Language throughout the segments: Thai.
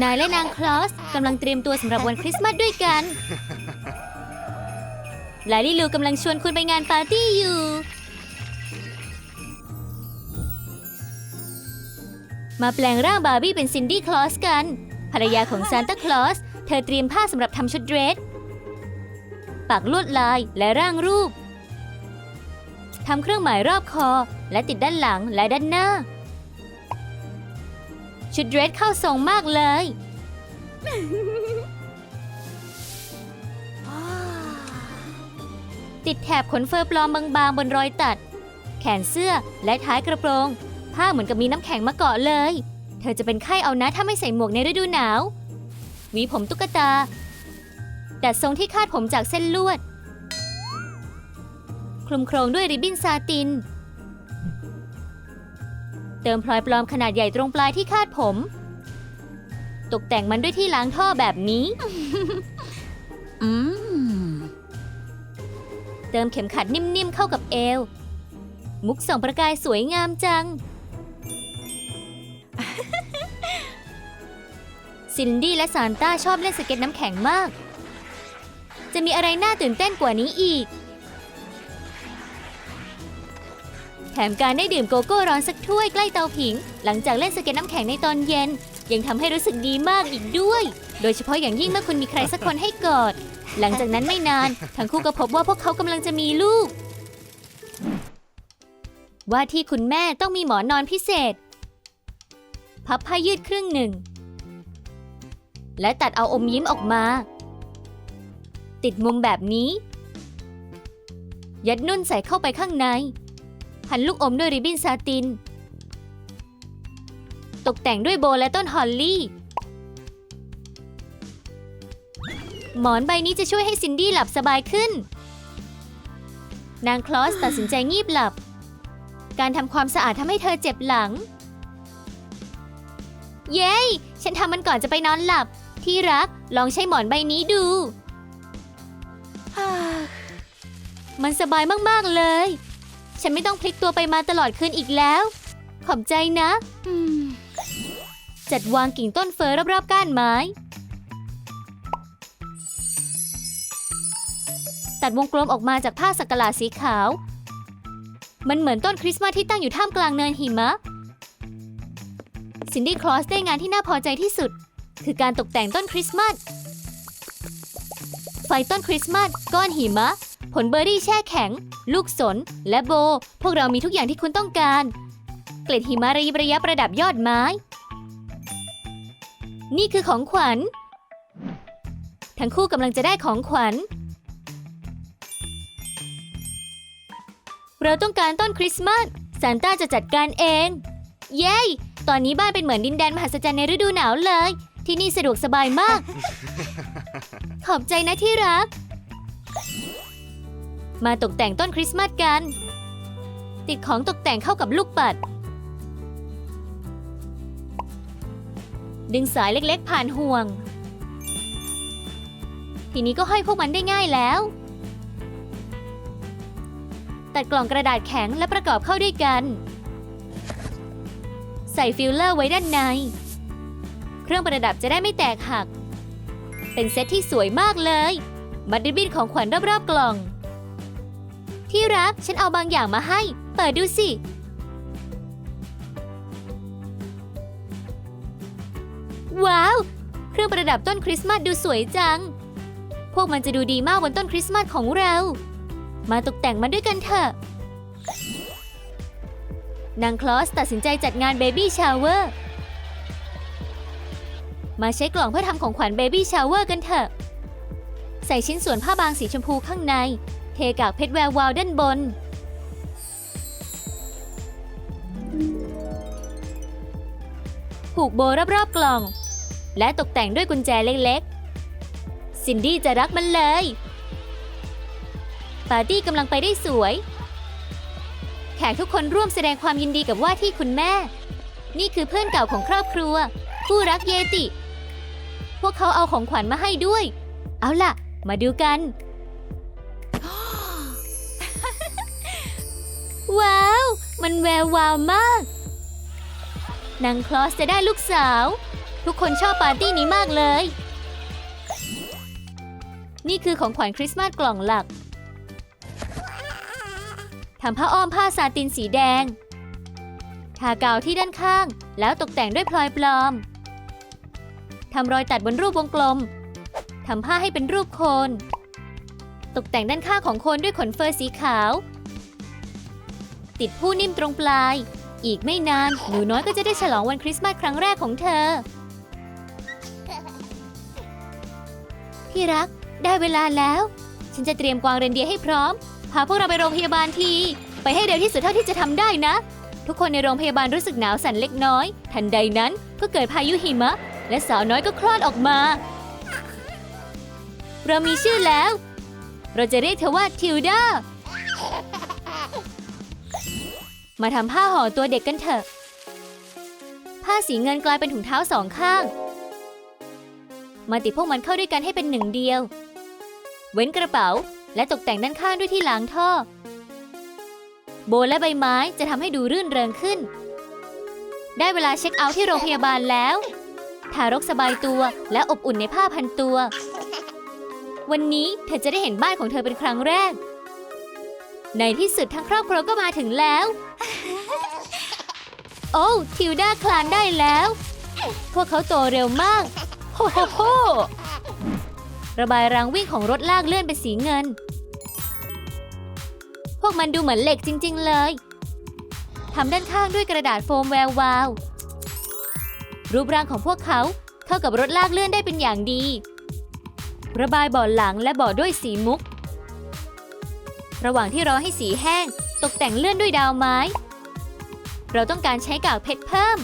นายและนางคลอสกำลังเตรียมตัวสำหรับวันคริสต์มาสด้วยกันลาลิลูกำลังชวนคุณไปงานปาร์ตี้อยู่ มาแปลงร่างบาร์บี้เป็นซินดี้คลอสกัน ภรรยาของซานตาคลอส เธอเตรียมผ้าสำหรับทำชุดเดรส ปักลวดลายและร่างรูป ทำเครื่องหมายรอบคอ และติดด้านหลังและด้านหน้า ชุดเดรสเข้าทรงมากเลย ติดแถบขนเฟอร์ปลอมบางๆ บนรอยตัด แขนเสื้อและท้ายกระโปรง ผ้าเหมือนกับมีน้ำแข็งมาเกาะเลย เธอจะเป็นไข้เอานะถ้าไม่ใส่หมวกในฤดูหนาวหวีผมตุ๊กตา ดัดทรงที่คาดผมจากเส้นลวด คลุมโครงด้วยริบบิ้นซาติน เติมพลอยปลอมขนาดใหญ่ตรงปลายที่คาดผม ตกแต่งมันด้วยที่ล้างท่อแบบนี้ อืม เติมเข็มขัดนิ่มๆเข้ากับเอว มุกส่องประกายสวยงามจัง ซินดี้และซานต้าชอบเล่นสเก็ตน้ำแข็งมาก จะมีอะไรน่าตื่นเต้นกว่านี้อีก แถมการได้ดื่มโกโก้ร้อนสักถ้วยใกล้เตาผิง หลังจากเล่นสเก็ตน้ำแข็งในตอนเย็น ยังทำให้รู้สึกดีมากอีกด้วย โดยเฉพาะอย่างยิ่งเมื่อคุณมีใครสักคนให้กอด หลังจากนั้นไม่นาน ทั้งคู่ก็พบว่าพวกเขากำลังจะมีลูก ว่าที่คุณแม่ต้องมีหมอนอนพิเศษ พับผ้ายืดครึ่งหนึ่ง และตัดเอาอมยิ้มออกมา ติดมุมแบบนี้ ยัดนุ่นใส่เข้าไปข้างใน พันลูกอมด้วยริบบิ้นซาติน ตกแต่งด้วยโบและต้นฮอลลี่ หมอนใบนี้จะช่วยให้ซินดี้หลับสบายขึ้น นางคลอสตัดสินใจงีบหลับ การทำความสะอาดทำให้เธอเจ็บหลัง เย้ ฉันทำมันก่อนจะไปนอนหลับ ที่รักลองใช้หมอนใบนี้ดูมันสบายมาก ๆ เลย ฉันไม่ต้องพลิกตัวไปมาตลอดคืนอีกแล้ว ขอบใจนะจัดวางกิ่งต้นเฟอรอบๆก้านไม้ ตัดวงกลมออกมาจากผ้าสักหลาสีขาว มันเหมือนต้นคริสต์มาสที่ตั้งอยู่ท่ามกลางเนินหิมะ ซินดี้คลอสได้งานที่น่าพอใจที่สุด คือการตกแต่งต้นคริสต์มาส ไฟต้นคริสต์มาสก้อนหิมะ ผลเบอร์รี่แช่แข็ง ลูกสน และโบ พวกเรามีทุกอย่างที่คุณต้องการ เกล็ดหิมะระยิบระยับประดับยอดไม้ นี่คือของขวัญ ทั้งคู่กำลังจะได้ของขวัญ เราต้องการต้นคริสต์มาสซานต้าจะจัดการเอง เย้ ตอนนี้บ้านเป็นเหมือนดินแดนมหัศจรรย์ในฤดูหนาวเลย ที่นี่สะดวกสบายมาก ขอบใจนะที่รัก มาตกแต่งต้นคริสต์มาสกัน ติดของตกแต่งเข้ากับลูกปัด ดึงสายเล็กๆผ่านห่วง ทีนี้ก็ห้อยพวกมันได้ง่ายแล้ว ตัดกล่องกระดาษแข็งและประกอบเข้าด้วยกัน ใส่ฟิลเลอร์ไว้ด้านใน เครื่องประดับจะได้ไม่แตกหัก เป็นเซตที่สวยมากเลยมัดริบบิ้นของขวัญรอบๆกล่อง ที่รัก ฉันเอาบางอย่างมาให้ เปิดดูสิ ว้าว เครื่องประดับต้นคริสต์มาสดูสวยจัง พวกมันจะดูดีมากบนต้นคริสต์มาสของเรา มาตกแต่งมันด้วยกันเถอะ นางคลอสตัดสินใจจัดงานเบบี้ชาวเวอร์ มาใช้กล่องเพื่อทำของขวัญเบบี้ชาวเวอร์กันเถอะ ใส่ชิ้นส่วนผ้าบางสีชมพูข้างใน เทกากเพชรแวววาวด้านบน ผูกโบรอบๆกล่อง และตกแต่งด้วยกุญแจเล็กๆ ซินดี้จะรักมันเลย ปาร์ตี้กำลังไปได้สวย แขกทุกคนร่วมแสดงความยินดีกับว่าที่คุณแม่ นี่คือเพื่อนเก่าของครอบครัว คู่รักเยติ พวกเขาเอาของขวัญมาให้ด้วย เอาล่ะ มาดูกัน ว้าว มันแวววาวมาก นางคลอสจะได้ลูกสาว ทุกคนชอบปาร์ตี้นี้มากเลย นี่คือของขวัญคริสต์มาสกล่องหลักทำผ้าอ้อมผ้าซาตินสีแดง ทากาวที่ด้านข้าง แล้วตกแต่งด้วยพลอยปลอม ทำรอยตัดบนรูปวงกลม ทำผ้าให้เป็นรูปโคน ตกแต่งด้านข้างของโคนด้วยขนเฟอร์สีขาว ติดผู้นิ่มตรงปลาย อีกไม่นานหนูน้อยก็จะได้ฉลองวันคริสต์มาสครั้งแรกของเธอ ที่รักได้เวลาแล้ว ฉันจะเตรียมกวางเรนเดียร์ให้พร้อม พาพวกเราไปโรงพยาบาลที ไปให้เร็วที่สุดเท่าที่จะทำได้นะ ทุกคนในโรงพยาบาลรู้สึกหนาวสั่นเล็กน้อย ทันใดนั้นก็เกิดพายุหิมะ และสาวน้อยก็คลอดออกมา เรามีชื่อแล้ว เราจะเรียกเธอว่าทิวดา มาทำผ้าห่อตัวเด็กกันเถอะ ผ้าสีเงินกลายเป็นถุงเท้าสองข้าง มาติดพวกมันเข้าด้วยกันให้เป็นหนึ่งเดียว เว้นกระเป๋าและตกแต่งด้านข้างด้วยที่หล้างท่อ โบและใบไม้จะทำให้ดูรื่นเริงขึ้น ได้เวลาเช็คเอาท์ที่โรงพยาบาลแล้ว ทารกสบายตัวและอบอุ่นในผ้าพันตัว วันนี้เธอจะได้เห็นบ้านของเธอเป็นครั้งแรก ในที่สุดทั้งครอบครัวก็มาถึงแล้ว โอ้ทิวด้าคลานได้แล้ว พวกเขาโตเร็วมากโฮโฮโฮระบายรางวิ่งของรถลากเลื่อนเป็นสีเงิน พวกมันดูเหมือนเหล็กจริง ๆ เลยทำด้านข้างด้วยกระดาษโฟมแวววาว รูปร่างของพวกเขาเข้ากับรถลากเลื่อนได้เป็นอย่างดี ระบายบ่อหลังและบ่อด้วยสีมุก ระหว่างที่รอให้สีแห้ง ตกแต่งเลื่อนด้วยดาวไม้ เราต้องการใช้กากเพชรเพิ่ม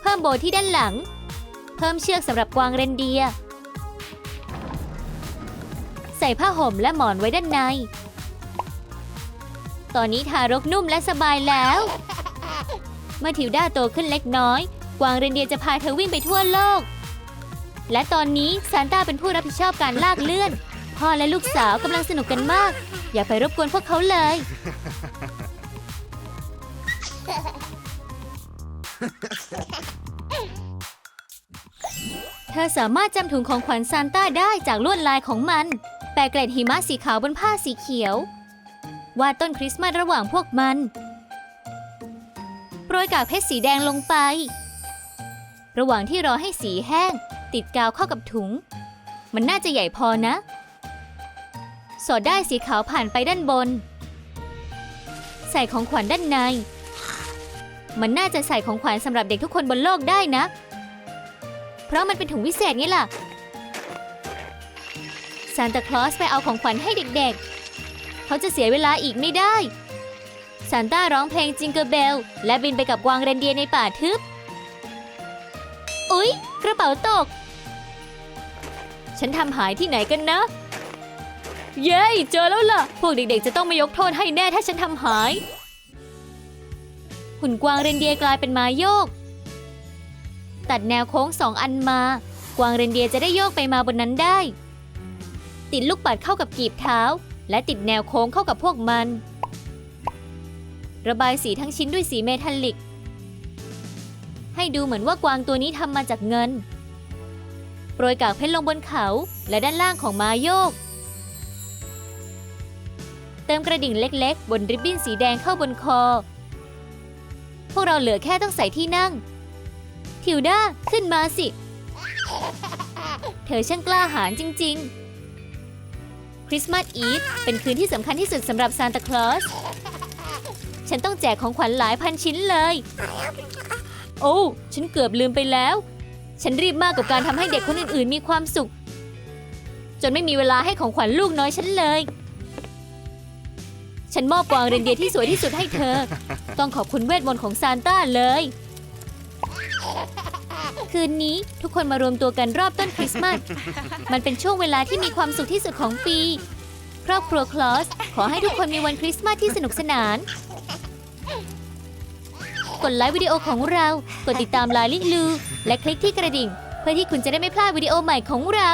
เพิ่มโบที่ด้านหลัง เพิ่มเชือกสำหรับกวางเรนเดียร์ใส่ผ้าห่มและหมอนไว้ด้านใน ตอนนี้ทารกนุ่มและสบายแล้ว เมื่อทิวด้าโตขึ้นเล็กน้อย กวางเรนเดียร์จะพาเธอวิ่งไปทั่วโลก และตอนนี้ซานต้าเป็นผู้รับผิดชอบการลากเลื่อน พ่อและลูกสาวกำลังสนุกกันมาก อย่าไปรบกวนพวกเขาเลย เธอสามารถจำถุงของขวัญซานต้าได้จากลวดลายของมัน แปะเกล็ดหิมะสีขาวบนผ้าสีเขียว วาดต้นคริสต์มาสระหว่างพวกมัน โปรยกากเพชรสีแดงลงไป ระหว่างที่รอให้สีแห้ง ติดกาวเข้ากับถุง มันน่าจะใหญ่พอนะ สอดได้สีขาวผ่านไปด้านบน ใส่ของขวัญด้านใน มันน่าจะใส่ของขวัญสำหรับเด็กทุกคนบนโลกได้นะ เพราะมันเป็นถุงวิเศษนี่ล่ะซานตาคลอสไปเอาของขวัญให้เด็กๆ เขาจะเสียเวลาอีกไม่ได้ซานต้าร้องเพลงจิงเกอร์เบล และบินไปกับกวางเรนเดียในป่าทึบ อุ๊ย กระเป๋าตก ฉันทำหายที่ไหนกันนะ เย้ เจอแล้วล่ะ พวกเด็กๆ จะต้องมายกโทษให้แน่ถ้าฉันทำหาย หุ่นกวางเรนเดียร์กลายเป็นม้าโยก ตัดแนวโค้งสองอันมา กวางเรนเดียร์จะได้โยกไปมาบนนั้นได้ ติดลูกปัดเข้ากับกีบเท้า และติดแนวโค้งเข้ากับพวกมัน ระบายสีทั้งชิ้นด้วยสีเมทัลลิก ให้ดูเหมือนว่ากวางตัวนี้ทำมาจากเงิน โปรยกากเพชรลงบนเขาและด้านล่างของม้าโยก เติมกระดิ่งเล็กๆ บนริบบิ้นสีแดงเข้าบนคอ พวกเราเหลือแค่ต้องใส่ที่นั่ง ทิวด้าขึ้นมาสิ เธอช่างกล้าหาญจริง ๆ คริสต์มาสอีฟเป็นคืนที่สำคัญที่สุดสำหรับซานตาคลอส ฉันต้องแจกของขวัญหลายพันชิ้นเลย โอ้ฉันเกือบลืมไปแล้ว ฉันรีบมากกับการทำให้เด็กคนอื่นๆ มีความสุข จนไม่มีเวลาให้ของขวัญลูกน้อยฉันเลย ฉันมอบกวางเรนเดียร์ที่สวยที่สุดให้เธอ ต้องขอบคุณเวทมนต์ของซานต้าเลย คืนนี้ทุกคนมารวมตัวกันรอบต้นคริสต์มาส มันเป็นช่วงเวลาที่มีความสุขที่สุดของปี ครอบครัวคลอส ขอให้ทุกคนมีวันคริสต์มาสที่สนุกสนาน กดไลค์วิดีโอของเรา กดติดตามลายลิงลู และคลิกที่กระดิ่ง เพื่อที่คุณจะได้ไม่พลาดวิดีโอใหม่ของเรา